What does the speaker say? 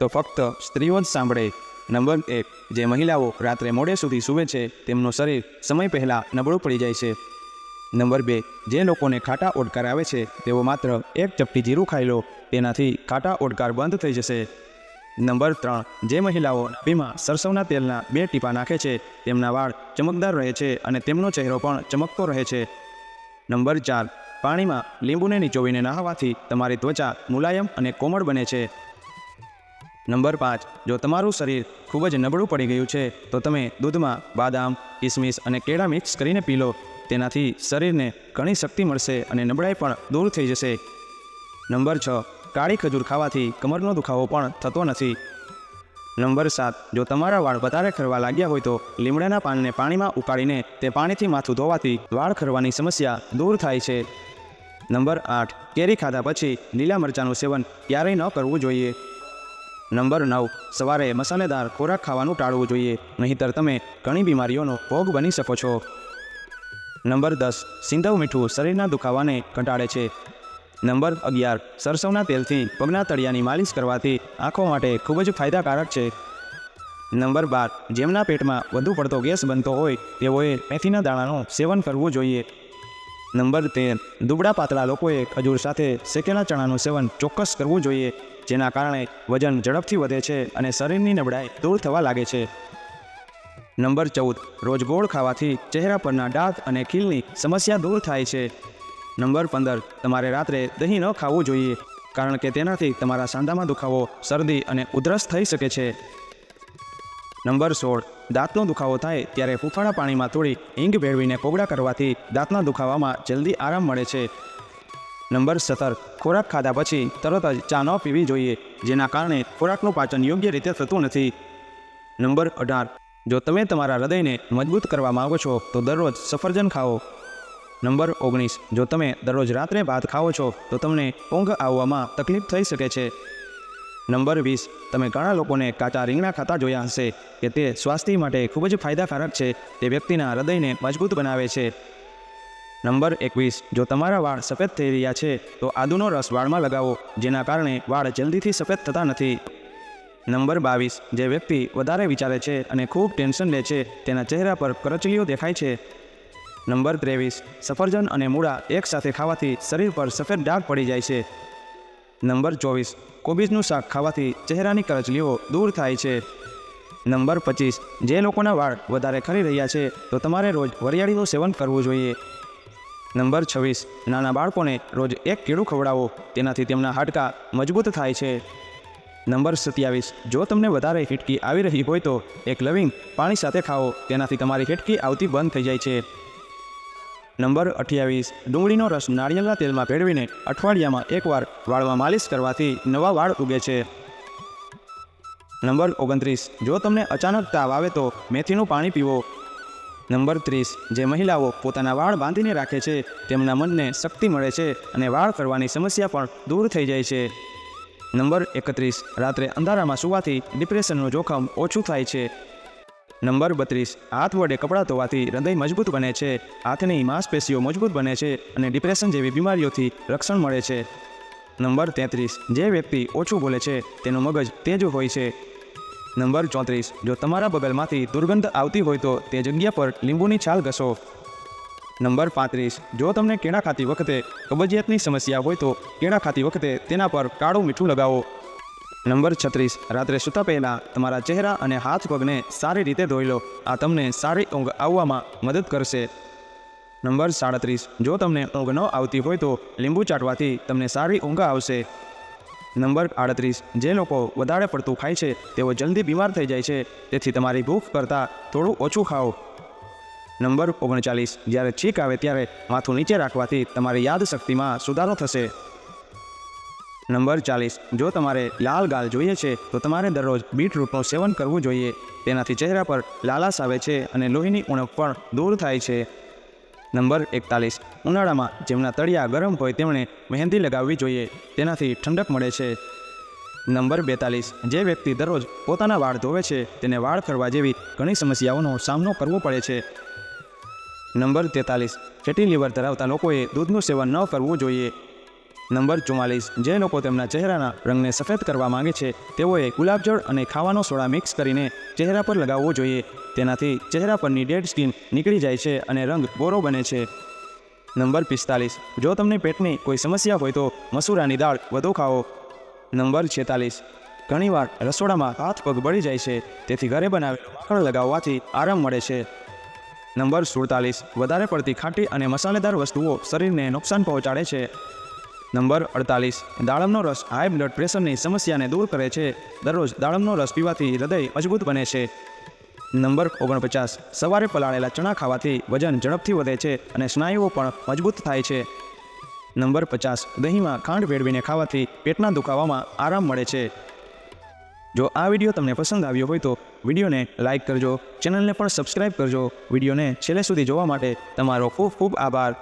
તો ફક્ત સ્ત્રીઓ જ સાંભળે. નંબર એક, જે મહિલાઓ રાત્રે મોડે સુધી સૂવે છે, તેમનું શરીર સમય પહેલાં નબળું પડી જાય છે. નંબર બે, જે લોકોને ખાટા ઓડકાર આવે છે, તેઓ માત્ર એક ચપટી જીરું ખાઈ લો, તેનાથી ખાટા ઓડકાર બંધ થઈ જશે. નંબર ત્રણ, જે મહિલાઓ નાભીમાં સરસવના તેલના બે ટીપા નાખે છે, તેમના વાળ ચમકદાર રહે છે અને તેમનો ચહેરો પણ ચમકતો રહે છે. નંબર ચાર, પાણીમાં લીંબુને નીચોવીને નહાવાથી તમારી ત્વચા મુલાયમ અને કોમળ બને છે. નંબર પાંચ, જો તમારું શરીર ખૂબ જ નબળું પડી ગયું છે, તો તમે દૂધમાં બાદામ, કિસમિસ અને કેળા મિક્સ કરીને પી લો. તેનાથી શરીરને ઘણી શક્તિ મળશે અને નબળાઈ પણ દૂર થઈ જશે. નંબર છ, કાળી ખજૂર ખાવાથી કમરનો દુખાવો પણ થતો નથી. નંબર સાત, જો તમારા વાળ વધારે ખરવા લાગ્યા હોય તો લીમડાના પાનને પાણીમાં ઉકાળીને તે પાણીથી માથું ધોવાથી વાળ ખરવાની સમસ્યા દૂર થાય છે. નંબર આઠ, કેરી ખાધા પછી લીલા મરચાંનું સેવન ક્યારેય ન કરવું જોઈએ. નંબર નવ. સવારે મસાલેદાર ખોરાક ખાવાનું ટાળવું જોઈએ, નહીંતર તમે ઘણી બીમારીઓનો ભોગ બની શકો છો. નંબર દસ. સિંધવ મીઠું શરીરના દુખાવાને ઘટાડે છે. નંબર અગિયાર. સરસવના તેલથી પગના તળિયાની માલિશ કરવાથી આંખો માટે ખૂબ જ ફાયદાકારક છે. નંબર બાર. જેમના પેટમાં વધુ પડતો ગેસ બનતો હોય, તેઓએ મેથીના દાણાનું સેવન કરવું જોઈએ. નંબર તેર. દુબળા પાતળા લોકોએ ખજૂર સાથે શેકેલા ચણાનું સેવન ચોક્કસ કરવું જોઈએ. જેના કારણે વજન ઝડપથી વધે છે અને શરીરની નબળાઈ દૂર થવા લાગે છે. નંબર ચૌદ, રોજ ગોળ ખાવાથી ચહેરા પરના ડાઘ અને ખીલની સમસ્યા દૂર થાય છે. નંબર પંદર, તમારે રાત્રે દહીં ન ખાવું જોઈએ, કારણ કે તેનાથી તમારા સાંધામાં દુખાવો, શરદી અને ઉધરસ થઈ શકે છે. નંબર સોળ, દાંતનો દુખાવો થાય ત્યારે હૂંફાળા પાણીમાં થોડી હિંગ ભેળવીને કોગળા કરવાથી દાંતના દુખાવામાં જલ્દી આરામ મળે છે. નંબર સત્તર ખોરાક ખાધા પછી તરત જ ચા ન પીવી જોઈએ, જેના કારણે ખોરાકનું પાચન યોગ્ય રીતે થતું નથી. નંબર અઢાર. જો તમે તમારા હૃદયને મજબૂત કરવા માંગો છો, તો દરરોજ સફરજન ખાઓ. નંબર ઓગણીસ. જો તમે દરરોજ રાત્રે ભાત ખાઓ છો, તો તમને ઊંઘ આવવામાં તકલીફ થઈ શકે છે. નંબર વીસ. તમે ઘણા લોકોને કાચા રીંગણા ખાતા જોયા હશે કે તે સ્વાસ્થ્ય માટે ખૂબ જ ફાયદાકારક છે. તે વ્યક્તિના હૃદયને મજબૂત બનાવે છે. નંબર એકવીસ, જો તમારા વાળ સફેદ થઈ રહ્યા છે, તો આદુનો રસ વાળમાં લગાવો, જેના કારણે વાળ જલ્દીથી સફેદ થતા નથી. નંબર બાવીસ, જે વ્યક્તિ વધારે વિચારે છે અને ખૂબ ટેન્શન લે છે, તેના ચહેરા પર કરચલીઓ દેખાય છે. નંબર ત્રેવીસ, સફરજન અને મૂળા એકસાથે ખાવાથી શરીર પર સફેદ ડાઘ પડી જાય છે. નંબર ચોવીસ, કોબીજનું શાક ખાવાથી ચહેરાની કરચલીઓ દૂર થાય છે. નંબર પચીસ, જે લોકોના વાળ વધારે ખરી રહ્યા છે, તો તમારે રોજ વરિયાળીનું સેવન કરવું જોઈએ. નંબર છવ્વીસ. નાના બાળકોને રોજ એક કેળું ખવડાવો, તેનાથી તેમના હાડકાં મજબૂત થાય છે. નંબર સત્યાવીસ. જો તમને વધારે હિટકી આવી રહી હોય તો એક લવિંગ પાણી સાથે ખાઓ, તેનાથી તમારી હિટકી આવતી બંધ થઈ જાય છે. નંબર અઠ્યાવીસ. ડુંગળીનો રસ નાળિયેરના તેલમાં ભેળવીને અઠવાડિયામાં એકવાર વાળમાં માલિશ કરવાથી નવા વાળ ઉગે છે. નંબર ઓગણત્રીસ. જો તમને અચાનક તાવ આવે તો મેથીનું પાણી પીવો. નંબર ત્રીસ, જે મહિલાઓ પોતાના વાળ બાંધીને રાખે છે, તેમના મનને શક્તિ મળે છે અને વાળ કરવાની સમસ્યા પણ દૂર થઈ જાય છે. નંબર એકત્રીસ, રાત્રે અંધારામાં સૂવાથી ડિપ્રેશનનું જોખમ ઓછું થાય છે. નંબર બત્રીસ, હાથ વડે કપડાં ધોવાથી હૃદય મજબૂત બને છે, હાથની માંસપેશીઓ મજબૂત બને છે અને ડિપ્રેશન જેવી બીમારીઓથી રક્ષણ મળે છે. નંબર તેત્રીસ, જે વ્યક્તિ ઓછું બોલે છે, તેનું મગજ તેજ હોય છે. નંબર ચોત્રીસ. જો તમારા બગલમાંથી દુર્ગંધ આવતી હોય તો તે જગ્યા પર લીંબુની છાલ ઘસો. નંબર પાંત્રીસ. જો તમને કેળા ખાતી વખતે કબજિયાતની સમસ્યા હોય તો કેળા ખાતી વખતે તેના પર કાળું મીઠું લગાવો. નંબર છત્રીસ. રાત્રે સૂતા પહેલાં તમારા ચહેરા અને હાથ પગને સારી રીતે ધોઈ લો. આ તમને સારી ઊંઘ આવવામાં મદદ કરશે. નંબર સાડત્રીસ. જો તમને ઊંઘ ન આવતી હોય તો લીંબુ ચાટવાથી તમને સારી ઊંઘ આવશે. નંબર આડત્રીસ. જે લોકો વધારે પડતું ખાય છે, તેઓ જલ્દી બીમાર થઈ જાય છે. તેથી તમારી ભૂખ કરતાં થોડું ઓછું ખાઓ. નંબર ઓગણચાલીસ. જ્યારે છીક આવે ત્યારે માથું નીચે રાખવાથી તમારી યાદશક્તિમાં સુધારો થશે. નંબર ચાલીસ. જો તમારે લાલ ગાલ જોઈએ છે, તો તમારે દરરોજ બીટરૂટનું સેવન કરવું જોઈએ. તેનાથી ચહેરા પર લાલાશ આવે છે અને લોહીની ઉણપ પણ દૂર થાય છે. નંબર એકતાલીસ. ઉનાળામાં જેમના તળિયા ગરમ હોય તેમણે મહેંદી લગાવવી જોઈએ, તેનાથી ઠંડક મળે છે. નંબર બેતાલીસ. જે વ્યક્તિ દરરોજ પોતાના વાળ ધોવે છે, તેને વાળ ખરવા જેવી ઘણી સમસ્યાઓનો સામનો કરવો પડે છે. નંબર તેતાલીસ. ફેટી લીવર ધરાવતા લોકોએ દૂધનું સેવન ન કરવું જોઈએ. નંબર ચુમ્માલીસ. જે લોકો તેમના ચહેરાના રંગને સફેદ કરવા માંગે છે, તેઓએ ગુલાબજળ અને ખાવાનો સોડા મિક્સ કરીને ચહેરા પર લગાવવો જોઈએ. તેનાથી ચહેરા પરની ડેડ સ્કિન નીકળી જાય છે અને રંગ ગોરો બને છે. નંબર પિસ્તાલીસ. જો તમને પેટની કોઈ સમસ્યા હોય તો મસૂરાની દાળ વધુ ખાઓ. નંબર છેતાલીસ. ઘણીવાર રસોડામાં હાથ પગ બળી જાય છે, તેથી ઘરે બનાવેલું માખણ લગાવવાથી આરામ મળે છે. નંબર સુડતાલીસ. વધારે પડતી ખાટી અને મસાલેદાર વસ્તુઓ શરીરને નુકસાન પહોંચાડે છે. નંબર અડતાલીસ. દાડમનો રસ હાઈ બ્લડ પ્રેશરની સમસ્યાને દૂર કરે છે. દરરોજ દાડમનો રસ પીવાથી હૃદય મજબૂત બને છે. નંબર ઓગણપચાસ. સવારે પલાળેલા ચણા ખાવાથી વજન ઝડપથી વધે છે અને સ્નાયુઓ પણ મજબૂત થાય છે. નંબર પચાસ. દહીંમાં ખાંડ ભેળવીને ખાવાથી પેટના દુખાવામાં આરામ મળે છે. જો આ વીડિયો તમને પસંદ આવ્યો હોય તો વિડીયોને લાઇક કરજો. ચેનલને પણ સબસ્ક્રાઇબ કરજો. વિડીયોને છેલ્લે સુધી જોવા માટે તમારો ખૂબ ખૂબ આભાર.